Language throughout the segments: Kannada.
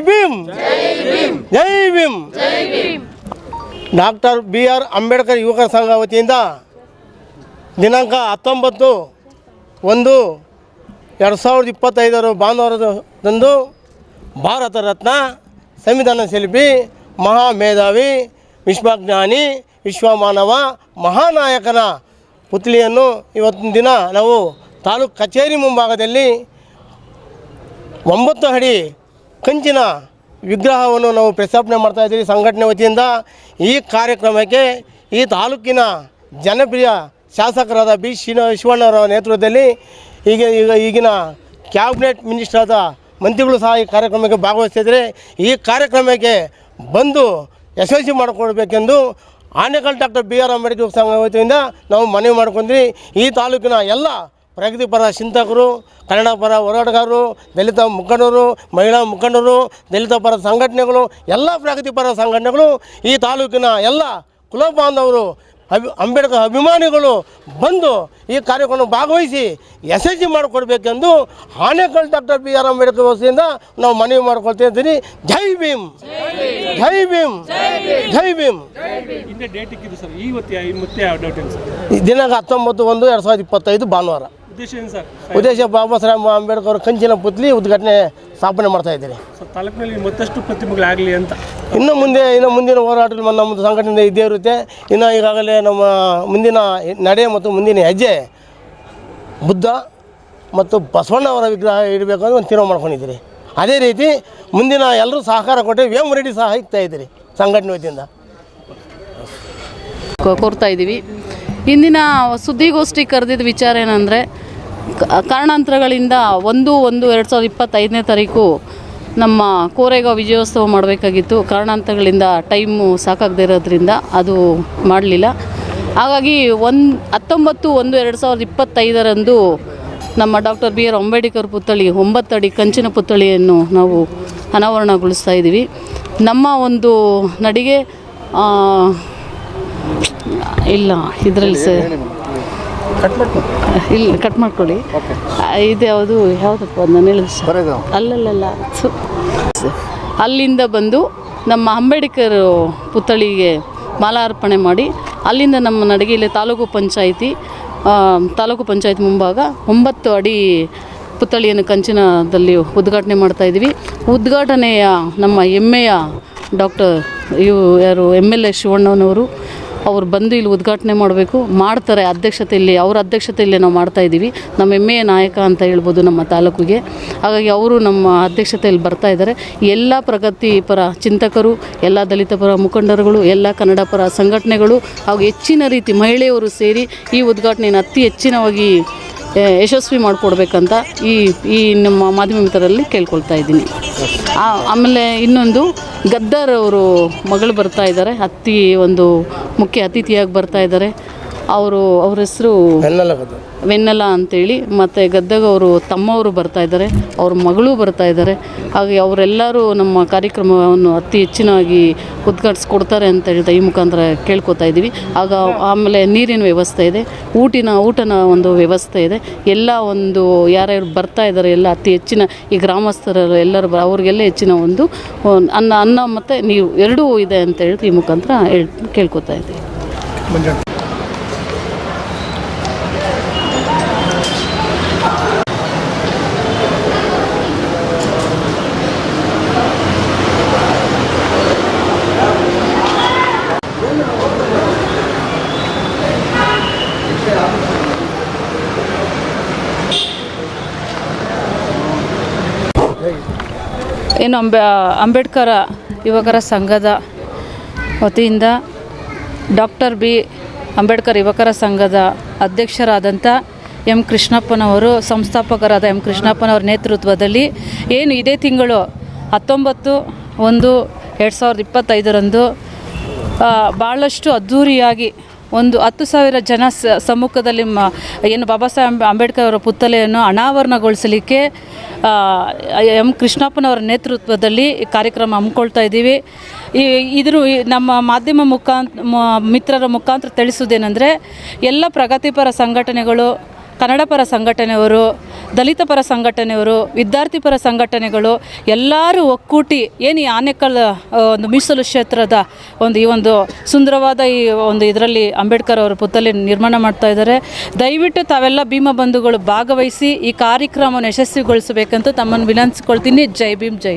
Bhim. Jai Bhim. Doctor B R Ambedkar ಯುವಕರ ಸಂಘ ವತಿಯಿಂದ ದಿನಾಂಕ ಹತ್ತೊಂಬತ್ತು ಒಂದು ಎರಡು ಸಾವಿರದ ಇಪ್ಪತ್ತೈದರ ಭಾನುವಾರದಂದು ಭಾರತ ರತ್ನ ಸಂವಿಧಾನ ಶಿಲ್ಪಿ ಮಹಾ ಮೇಧಾವಿ ವಿಶ್ವಜ್ಞಾನಿ, ವಿಶ್ವಮಾನವ, ಮಹಾನಾಯಕನ ಪುತ್ಲಿಯನ್ನು ಇವತ್ತಿನ ದಿನ ನಾವು ತಾಲೂಕು ಕಚೇರಿ ಮುಂಭಾಗದಲ್ಲಿ ಒಂಬತ್ತು ಅಡಿ ಕಂಚಿನ ವಿಗ್ರಹವನ್ನು ನಾವು ಪ್ರಸ್ತಾಪನೆ ಮಾಡ್ತಾ ಇದ್ದೀವಿ ಸಂಘಟನೆ ವತಿಯಿಂದ. ಈ ಕಾರ್ಯಕ್ರಮಕ್ಕೆ ಈ ತಾಲೂಕಿನ ಜನಪ್ರಿಯ ಶಾಸಕರಾದ ಬಿ. ಶ್ರೀನ ಶಿವಣ್ಣವರ ನೇತೃತ್ವದಲ್ಲಿ ಈಗ ಈಗ ಈಗಿನ ಕ್ಯಾಬಿನೆಟ್ ಮಿನಿಸ್ಟರ್ ಆದ ಮಂತ್ರಿಗಳು ಸಹ ಈ ಕಾರ್ಯಕ್ರಮಕ್ಕೆ ಭಾಗವಹಿಸ್ತಿದ್ದಾರೆ. ಈ ಕಾರ್ಯಕ್ರಮಕ್ಕೆ ಬಂದು ಯಶಸ್ವಿ ಮಾಡಿಕೊಡ್ಬೇಕೆಂದು Anekal doctor B. R. Ambedkar ಸಂಘ ವತಿಯಿಂದ ನಾವು ಮನವಿ ಮಾಡ್ಕೊಂಡ್ವಿ. ಈ ತಾಲೂಕಿನ ಎಲ್ಲ ಪ್ರಗತಿಪರ ಚಿಂತಕರು ಕನ್ನಡ ಪರ ಹೋರಾಟಗಾರರು ದಲಿತ ಮುಖಂಡರು ಮಹಿಳಾ ಮುಖಂಡರು ದಲಿತ ಪರ ಸಂಘಟನೆಗಳು ಎಲ್ಲ ಪ್ರಗತಿಪರ ಸಂಘಟನೆಗಳು ಈ ತಾಲೂಕಿನ ಎಲ್ಲ ಕುಲ ಬಾಂಧವರು ಅಭಿ ಅಂಬೇಡ್ಕರ್ ಅಭಿಮಾನಿಗಳು ಬಂದು ಈ ಕಾರ್ಯಕ್ರಮ ಭಾಗವಹಿಸಿ ಯಶಸ್ವಿ ಮಾಡಿಕೊಡ್ಬೇಕೆಂದು Anekal doctor B R Ambedkar ವಸ್ತಿಯಿಂದ ನಾವು ಮನವಿ ಮಾಡ್ಕೊಳ್ತಾ ಇದ್ದೀನಿ. ಜೈ ಭೀಮ್! ಜೈ ಭೀಮ್! ಜೈ ಭೀಮ್! ದಿನಾಂಕ ಹತ್ತೊಂಬತ್ತು ಒಂದು ಎರಡು ಸಾವಿರದ ಇಪ್ಪತ್ತೈದು ಭಾನುವಾರ. ಉದ್ದೇಶ ಏನು ಸರ್? ಉದ್ದೇಶ ಬಾಬಾ ಸಾಹೇಬ್ ಅಂಬೇಡ್ಕರ್ ಕಂಚಿನ ಪುತ್ಲಿ ಉದ್ಘಾಟನೆ ಸ್ಥಾಪನೆ ಮಾಡ್ತಾ ಇದ್ದೀರಿ. ಸರ್ ತಾಲೂಕಿನಲ್ಲಿ ಮತ್ತಷ್ಟು ಪ್ರತಿಭೆಗಳಾಗಲಿ ಅಂತ? ಇನ್ನು ಮುಂದೆ ಇನ್ನು ಮುಂದಿನ ಹೋರಾಟದಲ್ಲಿ ನಮ್ಮ ಸಂಘಟನೆ ಇದ್ದೇ ಇರುತ್ತೆ. ಇನ್ನು ಈಗಾಗಲೇ ನಮ್ಮ ಮುಂದಿನ ನಡೆ ಮತ್ತು ಮುಂದಿನ ಹೆಜ್ಜೆ ಬುದ್ಧ ಮತ್ತು ಬಸವಣ್ಣ ಅವರ ವಿಗ್ರಹ ಇಡಬೇಕು ಅಂತ ಒಂದು ತೀರ್ಮಾನ ಮಾಡ್ಕೊಂಡಿದ್ದೀರಿ. ಅದೇ ರೀತಿ ಮುಂದಿನ ಎಲ್ಲರೂ ಸಹಕಾರ ಕೊಟ್ಟರೆ ವೇಮ್ ರೆಡ್ಡಿ ಸಹ ಇಕ್ತಾ ಇದ್ದೀರಿ ಸಂಘಟನೆ ವತಿಯಿಂದ. ಕೊಡ್ತಾ ಕೋರ್ತಾ ಇದ್ದೀವಿ. ಇಂದಿನ ಸುದ್ದಿಗೋಷ್ಠಿ ಕರೆದಿದ್ದ ವಿಚಾರ ಏನಂದರೆ ಕಾರಣಾಂತರಗಳಿಂದ ಒಂದು ಒಂದು ಎರಡು ಸಾವಿರದ ಇಪ್ಪತ್ತೈದನೇ ತಾರೀಕು ನಮ್ಮ ಕೋರೆಗಾಂವ್ ವಿಜಯೋತ್ಸವ ಮಾಡಬೇಕಾಗಿತ್ತು. ಕಾರಣಾಂತರಗಳಿಂದ ಟೈಮು ಸಾಕಾಗದೇ ಇರೋದ್ರಿಂದ ಅದು ಮಾಡಲಿಲ್ಲ. ಹಾಗಾಗಿ ಒಂದು, ಹತ್ತೊಂಬತ್ತು ಒಂದು ಎರಡು ಸಾವಿರದ ಇಪ್ಪತ್ತೈದರಂದು ನಮ್ಮ ಡಾಕ್ಟರ್ ಬಿ ಆರ್ ಅಂಬೇಡ್ಕರ್ ಪುತ್ಥಳಿ ಒಂಬತ್ತು ಅಡಿ ಕಂಚಿನ ಪುತ್ಥಳಿಯನ್ನು ನಾವು ಅನಾವರಣಗೊಳಿಸ್ತಾ ಇದ್ದೀವಿ. ನಮ್ಮ ಒಂದು ನಡಿಗೆ ಇಲ್ಲ ಇದರಲ್ಲಿ ಸರ್. ಇಲ್ಲ ಕಟ್ ಮಾಡ್ಕೊಳ್ಳಿ. ಇದು ಯಾವುದು ಯಾವುದಪ್ಪ ನಾನು ಹೇಳಿದ ಸರ್? ಅಲ್ಲಲ್ಲಲ್ಲ. ಥು. ಅಲ್ಲಿಂದ ಬಂದು ನಮ್ಮ ಅಂಬೇಡ್ಕರ್ ಪುತ್ಥಳಿಗೆ ಮಾಲಾರ್ಪಣೆ ಮಾಡಿ ಅಲ್ಲಿಂದ ನಮ್ಮ ನಡಗಿಲೆ ತಾಲೂಕು ಪಂಚಾಯಿತಿ ತಾಲೂಕು ಪಂಚಾಯತ್ ಮುಂಭಾಗ ಒಂಬತ್ತು ಅಡಿ ಪುತ್ಥಳಿಯನ್ನು ಕಂಚಿನದಲ್ಲಿ ಉದ್ಘಾಟನೆ ಮಾಡ್ತಾ ಇದ್ದೀವಿ. ಉದ್ಘಾಟನೆಯ ನಮ್ಮ ಹೆಮ್ಮೆಯ ಡಾಕ್ಟರ್ ಇವು ಯಾರು ಎಂ ಎಲ್ ಎ ಶಿವಣ್ಣನವರು ಅವ್ರು ಬಂದು ಇಲ್ಲಿ ಉದ್ಘಾಟನೆ ಮಾಡಬೇಕು, ಮಾಡ್ತಾರೆ ಅಧ್ಯಕ್ಷತೆಯಲ್ಲಿ, ಅವ್ರ ಅಧ್ಯಕ್ಷತೆಯಲ್ಲಿ ನಾವು ಮಾಡ್ತಾ ಇದ್ದೀವಿ. ನಮ್ಮ ಹೆಮ್ಮೆಯ ನಾಯಕ ಅಂತ ಹೇಳ್ಬೋದು ನಮ್ಮ ತಾಲೂಕಿಗೆ. ಹಾಗಾಗಿ ಅವರು ನಮ್ಮ ಅಧ್ಯಕ್ಷತೆಯಲ್ಲಿ ಬರ್ತಾ ಇದ್ದಾರೆ. ಎಲ್ಲ ಪ್ರಗತಿಪರ ಚಿಂತಕರು, ಎಲ್ಲ ದಲಿತ ಪರ ಮುಖಂಡರುಗಳು, ಎಲ್ಲ ಕನ್ನಡ ಪರ ಸಂಘಟನೆಗಳು ಹಾಗೂ ಹೆಚ್ಚಿನ ರೀತಿ ಮಹಿಳೆಯರು ಸೇರಿ ಈ ಉದ್ಘಾಟನೆಯನ್ನು ಅತಿ ಹೆಚ್ಚಿನವಾಗಿ ಯಶಸ್ವಿ ಮಾಡಿಕೊಡ್ಬೇಕಂತ ಈ ಈ ನಮ್ಮ ಮಾಧ್ಯಮ ಮಿತ್ರರಲ್ಲಿ ಕೇಳ್ಕೊಳ್ತಾ ಇದ್ದೀನಿ. ಆಮೇಲೆ ಇನ್ನೊಂದು ಗದ್ದರ್ ಅವರು ಮಗಳು ಬರ್ತಾ ಇದ್ದಾರೆ. ಅತಿ ಒಂದು ಮುಖ್ಯ ಅತಿಥಿಯಾಗಿ ಬರ್ತಾ ಇದ್ದಾರೆ. ಅವರು ಅವ್ರ ಹೆಸರು ವೆನ್ನೆಲ ಅಂತೇಳಿ ಮತ್ತು ಗದ್ದಗ ಅವರು ತಮ್ಮವರು ಬರ್ತಾ ಇದ್ದಾರೆ ಅವ್ರ ಮಗಳು ಬರ್ತಾ ಇದ್ದಾರೆ. ಹಾಗೆ ಅವರೆಲ್ಲರೂ ನಮ್ಮ ಕಾರ್ಯಕ್ರಮವನ್ನು ಅತಿ ಹೆಚ್ಚಿನಾಗಿ ಉದ್ಘಾಟಿಸ್ಕೊಡ್ತಾರೆ ಅಂತ ಹೇಳ್ತಾ ಈ ಮುಖಾಂತರ ಕೇಳ್ಕೊತಾ ಇದ್ದೀವಿ. ಆಗ ಆಮೇಲೆ ನೀರಿನ ವ್ಯವಸ್ಥೆ ಇದೆ ಊಟಿನ ಊಟನ ಒಂದು ವ್ಯವಸ್ಥೆ ಇದೆ. ಎಲ್ಲ ಒಂದು ಯಾರ್ಯಾರು ಬರ್ತಾ ಇದ್ದಾರೆ ಎಲ್ಲ ಅತಿ ಹೆಚ್ಚಿನ ಈ ಗ್ರಾಮಸ್ಥರು ಎಲ್ಲರೂ ಬ- ಅವ್ರಿಗೆಲ್ಲ ಹೆಚ್ಚಿನ ಒಂದು ಒಂದು ಅನ್ನ ಅನ್ನ ಮತ್ತು ನೀರು ಎರಡೂ ಇದೆ ಅಂತ ಹೇಳ್ತಾ ಈ ಮುಖಾಂತರ ಹೇಳ್ ಕೇಳ್ಕೊತಾ ಇದ್ದೀವಿ. ಏನು ಅಂಬೆ ಅಂಬೇಡ್ಕರ ಯುವಕರ ಸಂಘದ ವತಿಯಿಂದ ಡಾಕ್ಟರ್ ಬಿ. ಅಂಬೇಡ್ಕರ್ ಯುವಕರ ಸಂಘದ ಅಧ್ಯಕ್ಷರಾದಂಥ ಎಂ. ಕೃಷ್ಣಪ್ಪನವರು, ಸಂಸ್ಥಾಪಕರಾದ ಎಂ. ಕೃಷ್ಣಪ್ಪನವರ ನೇತೃತ್ವದಲ್ಲಿ ಏನು ಇದೇ ತಿಂಗಳು ಹತ್ತೊಂಬತ್ತು ಒಂದು ಎರಡು ಸಾವಿರದ ಇಪ್ಪತ್ತೈದರಂದು ಭಾಳಷ್ಟು ಅದ್ಧೂರಿಯಾಗಿ ಒಂದು ಹತ್ತು ಸಾವಿರ ಜನ ಸಮ್ಮುಖದಲ್ಲಿ ಏನು ಬಾಬಾ ಸಾಹೇಬ್ ಅಂಬೇಡ್ಕರ್ ಅವರ ಪುತ್ತಲೆಯನ್ನು ಅನಾವರಣಗೊಳಿಸಲಿಕ್ಕೆ ಎಂ ಕೃಷ್ಣಪ್ಪನವರ ನೇತೃತ್ವದಲ್ಲಿ ಕಾರ್ಯಕ್ರಮ ಹಮ್ಮಿಕೊಳ್ತಾ ಇದ್ದೀವಿ. ಈ, ಇದ್ರ ನಮ್ಮ ಮಾಧ್ಯಮ ಮುಖಾಂತ ಮಿತ್ರರ ಮುಖಾಂತರ ತಿಳಿಸೋದೇನೆಂದರೆ ಎಲ್ಲ ಪ್ರಗತಿಪರ ಸಂಘಟನೆಗಳು ಕನ್ನಡ ಪರ ಸಂಘಟನೆಯವರು ದಲಿತ ಪರ ಸಂಘಟನೆಯವರು ವಿದ್ಯಾರ್ಥಿ ಪರ ಸಂಘಟನೆಗಳು ಎಲ್ಲರೂ ಒಕ್ಕೂಟಿ ಏನು ಈ ಆನೇಕಲ್ ಒಂದು ಮೀಸಲು ಕ್ಷೇತ್ರದ ಒಂದು ಈ ಒಂದು ಸುಂದರವಾದ ಈ ಒಂದು ಇದರಲ್ಲಿ ಅಂಬೇಡ್ಕರ್ ಅವರ ಪುತ್ತಲಿ ನಿರ್ಮಾಣ ಮಾಡ್ತಾ ಇದ್ದಾರೆ. ದಯವಿಟ್ಟು ತಾವೆಲ್ಲ ಭೀಮ ಬಂಧುಗಳು ಭಾಗವಹಿಸಿ ಈ ಕಾರ್ಯಕ್ರಮವನ್ನು ಯಶಸ್ವಿಗೊಳಿಸಬೇಕಂತ ತಮ್ಮನ್ನು ವಿನಂತಿಸ್ಕೊಳ್ತೀನಿ. ಜೈ ಭೀಮ್, ಜೈ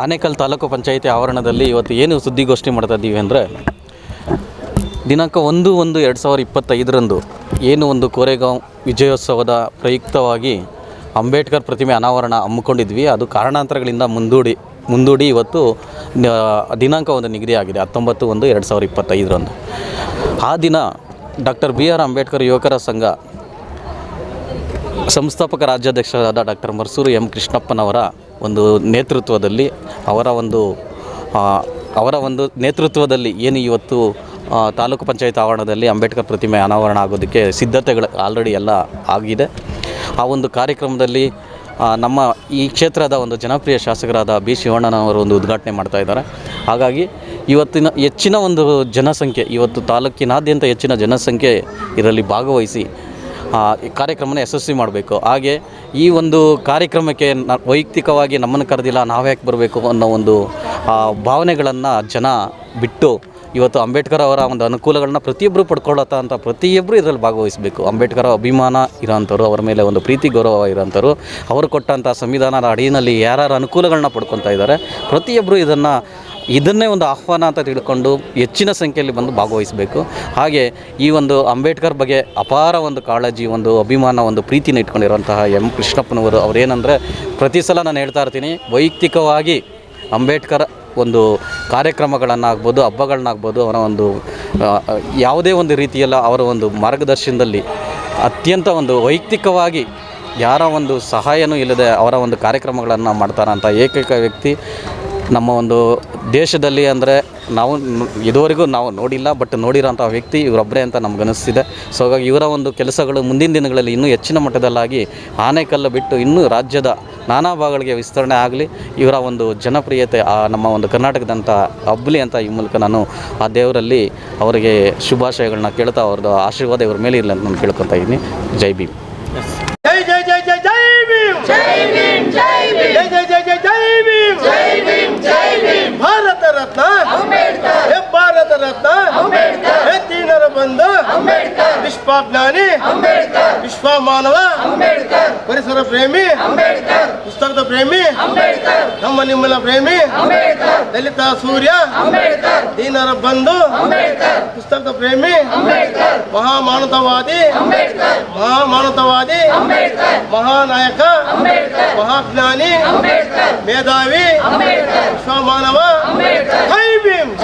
ಆನೇಕಲ್ ತಾಲೂಕು ಪಂಚಾಯಿತಿ ಆವರಣದಲ್ಲಿ ಇವತ್ತು ಏನು ಸುದ್ದಿಗೋಷ್ಠಿ ಮಾಡ್ತಾ ಇದ್ದೀವಿ ಅಂದರೆ, ದಿನಾಂಕ ಒಂದು ಒಂದು ಎರಡು ಸಾವಿರದ ಇಪ್ಪತ್ತೈದರಂದು ಏನು ಒಂದು ಕೋರೆಗಾಂವ್ ವಿಜಯೋತ್ಸವದ ಪ್ರಯುಕ್ತವಾಗಿ ಅಂಬೇಡ್ಕರ್ ಪ್ರತಿಮೆ ಅನಾವರಣ ಹಮ್ಮಿಕೊಂಡಿದ್ವಿ. ಅದು ಕಾರಣಾಂತರಗಳಿಂದ ಮುಂದೂಡಿ ಮುಂದೂಡಿ ಇವತ್ತು ದಿನಾಂಕ ಒಂದು ನಿಗದಿಯಾಗಿದೆ ಹತ್ತೊಂಬತ್ತು ಒಂದು ಎರಡು ಸಾವಿರದ ಇಪ್ಪತ್ತೈದರಂದು. ಆ ದಿನ ಡಾಕ್ಟರ್ ಬಿ ಆರ್ ಅಂಬೇಡ್ಕರ್ ಯುವಕರ ಸಂಘ ಸಂಸ್ಥಾಪಕ ರಾಜ್ಯಾಧ್ಯಕ್ಷರಾದ ಡಾಕ್ಟರ್ ಮರ್ಸೂರು ಎಂ ಕೃಷ್ಣಪ್ಪನವರ ಒಂದು ನೇತೃತ್ವದಲ್ಲಿ ಅವರ ಒಂದು ಅವರ ಒಂದು ನೇತೃತ್ವದಲ್ಲಿ ಏನು ಇವತ್ತು ತಾಲೂಕು ಪಂಚಾಯತ್ ಆವರಣದಲ್ಲಿ ಅಂಬೇಡ್ಕರ್ ಪ್ರತಿಮೆ ಅನಾವರಣ ಆಗೋದಕ್ಕೆ ಸಿದ್ಧತೆಗಳು ಆಲ್ರೆಡಿ ಎಲ್ಲ ಆಗಿದೆ. ಆ ಒಂದು ಕಾರ್ಯಕ್ರಮದಲ್ಲಿ ನಮ್ಮ ಈ ಕ್ಷೇತ್ರದ ಒಂದು ಜನಪ್ರಿಯ ಶಾಸಕರಾದ ಬಿ ಶಿವಣ್ಣನವರು ಒಂದು ಉದ್ಘಾಟನೆ ಮಾಡ್ತಾ ಇದ್ದಾರೆ. ಹಾಗಾಗಿ ಇವತ್ತಿನ ಹೆಚ್ಚಿನ ಒಂದು ಜನಸಂಖ್ಯೆ, ಇವತ್ತು ತಾಲೂಕಿನಾದ್ಯಂತ ಹೆಚ್ಚಿನ ಜನಸಂಖ್ಯೆ ಇದರಲ್ಲಿ ಭಾಗವಹಿಸಿ ಕಾರ್ಯಕ್ರಮನ ಯಶಸ್ವಿ ಮಾಡಬೇಕು. ಹಾಗೆ ಈ ಒಂದು ಕಾರ್ಯಕ್ರಮಕ್ಕೆ ವೈಯಕ್ತಿಕವಾಗಿ ನಮ್ಮನ್ನು ಕರೆದಿಲ್ಲ ನಾವ್ಯಾಕೆ ಬರಬೇಕು ಅನ್ನೋ ಒಂದು ಭಾವನೆಗಳನ್ನು ಜನ ಬಿಟ್ಟು ಇವತ್ತು ಅಂಬೇಡ್ಕರ್ ಅವರ ಒಂದು ಅನುಕೂಲಗಳನ್ನ ಪ್ರತಿಯೊಬ್ಬರು ಪಡ್ಕೊಳ್ಳತ್ತ ಅಂತ ಪ್ರತಿಯೊಬ್ಬರು ಇದರಲ್ಲಿ ಭಾಗವಹಿಸಬೇಕು. ಅಂಬೇಡ್ಕರ್ ಅಭಿಮಾನ ಇರೋಂಥವ್ರು, ಅವರ ಮೇಲೆ ಒಂದು ಪ್ರೀತಿ ಗೌರವ ಇರೋಂಥವ್ರು, ಅವರು ಕೊಟ್ಟಂಥ ಸಂವಿಧಾನದ ಅಡಿಯಲ್ಲಿ ಯಾರ್ಯಾರ ಅನುಕೂಲಗಳನ್ನ ಪಡ್ಕೊತಾ ಇದ್ದಾರೆ ಪ್ರತಿಯೊಬ್ಬರು ಇದನ್ನು ಇದನ್ನೇ ಒಂದು ಆಹ್ವಾನ ಅಂತ ತಿಳ್ಕೊಂಡು ಹೆಚ್ಚಿನ ಸಂಖ್ಯೆಯಲ್ಲಿ ಬಂದು ಭಾಗವಹಿಸಬೇಕು. ಹಾಗೆ ಈ ಒಂದು ಅಂಬೇಡ್ಕರ್ ಬಗ್ಗೆ ಅಪಾರ ಒಂದು ಕಾಳಜಿ, ಒಂದು ಅಭಿಮಾನ, ಒಂದು ಪ್ರೀತಿನ ಇಟ್ಕೊಂಡಿರುವಂತಹ ಎಂ ಕೃಷ್ಣಪ್ಪನವರು. ಅವರೇನೆಂದರೆ, ಪ್ರತಿ ಸಲ ನಾನು ಹೇಳ್ತಾ ಇರ್ತೀನಿ, ವೈಯಕ್ತಿಕವಾಗಿ ಅಂಬೇಡ್ಕರ್ ಒಂದು ಕಾರ್ಯಕ್ರಮಗಳನ್ನಾಗ್ಬೋದು, ಹಬ್ಬಗಳನ್ನಾಗ್ಬೋದು, ಅವರ ಒಂದು ಯಾವುದೇ ಒಂದು ರೀತಿಯಲ್ಲ ಅವರ ಒಂದು ಮಾರ್ಗದರ್ಶನದಲ್ಲಿ ಅತ್ಯಂತ ಒಂದು ವೈಯಕ್ತಿಕವಾಗಿ ಯಾರ ಒಂದು ಸಹಾಯನೂ ಇಲ್ಲದೆ ಅವರ ಒಂದು ಕಾರ್ಯಕ್ರಮಗಳನ್ನು ಮಾಡ್ತಾರಂಥ ಏಕೈಕ ವ್ಯಕ್ತಿ ನಮ್ಮ ಒಂದು ದೇಶದಲ್ಲಿ ಅಂದರೆ ನಾವು ಇದುವರೆಗೂ ನಾವು ನೋಡಿಲ್ಲ ಬಟ್ ನೋಡಿರೋಂಥ ವ್ಯಕ್ತಿ ಇವರೊಬ್ಬರೇ ಅಂತ ನಮ್ಗೆ ಅನಿಸ್ತಿದೆ ಸೊ ಹಾಗಾಗಿ ಇವರ ಒಂದು ಕೆಲಸಗಳು ಮುಂದಿನ ದಿನಗಳಲ್ಲಿ ಇನ್ನೂ ಹೆಚ್ಚಿನ ಮಟ್ಟದಲ್ಲಾಗಿ ಆನೆಕಲ್ಲು ಬಿಟ್ಟು ಇನ್ನೂ ರಾಜ್ಯದ ನಾನಾ ಭಾಗಗಳಿಗೆ ವಿಸ್ತರಣೆ ಆಗಲಿ, ಇವರ ಒಂದು ಜನಪ್ರಿಯತೆ, ಆ ನಮ್ಮ ಒಂದು ಕರ್ನಾಟಕದಂಥ ಹಬ್ಬಲಿ ಅಂತ ಈ ಮೂಲಕ ನಾನು ಆ ದೇವರಲ್ಲಿ ಅವರಿಗೆ ಶುಭಾಶಯಗಳನ್ನ ಕೇಳ್ತಾ ಅವ್ರದ್ದು ಆಶೀರ್ವಾದ ಇವ್ರ ಮೇಲೆ ಇರಲಿ ಅಂತ ನಾನು ಕೇಳ್ಕೊತಾ ಇದ್ದೀನಿ. ಜೈ ಭೀಮ್. ಜೈ ಜೈ ಜೈ ಜೈ ಭೀಮ್ ಜೈ ಭೀಮ್ ಜೈ ಭೀಮ್ ಭಾರತ ರತ್ನ ಹೇ ಭಾರತ ರತ್ನ ಹೇ ದೀನರ ಬಂಧು ಅಂಬೇಡ್ಕರ್. ವಿಶ್ವಜ್ಞಾನಿ ಅಂಬೇಡ್ಕರ್. ವಿಶ್ವ ಮಾನವ ಪರಿಸರ ಪ್ರೇಮಿ. ಪುಸ್ತಕದ ಪ್ರೇಮಿ. ನಮ್ಮ ನಿಮ್ಮಲ ಪ್ರೇಮಿ. ದಲಿತ ಸೂರ್ಯ. ದೀನರ ಬಂಧು. ಪುಸ್ತಕದ ಪ್ರೇಮಿ. ಮಹಾಮಾನವವಾದಿ ಅಂಬೇಡ್ಕರ್. ಮಹಾನಾಯಕ. ಮಹಾಜ್ಞಾನಿ. ಮೇಧಾವಿ. ಹೈ ಭೀಮ್.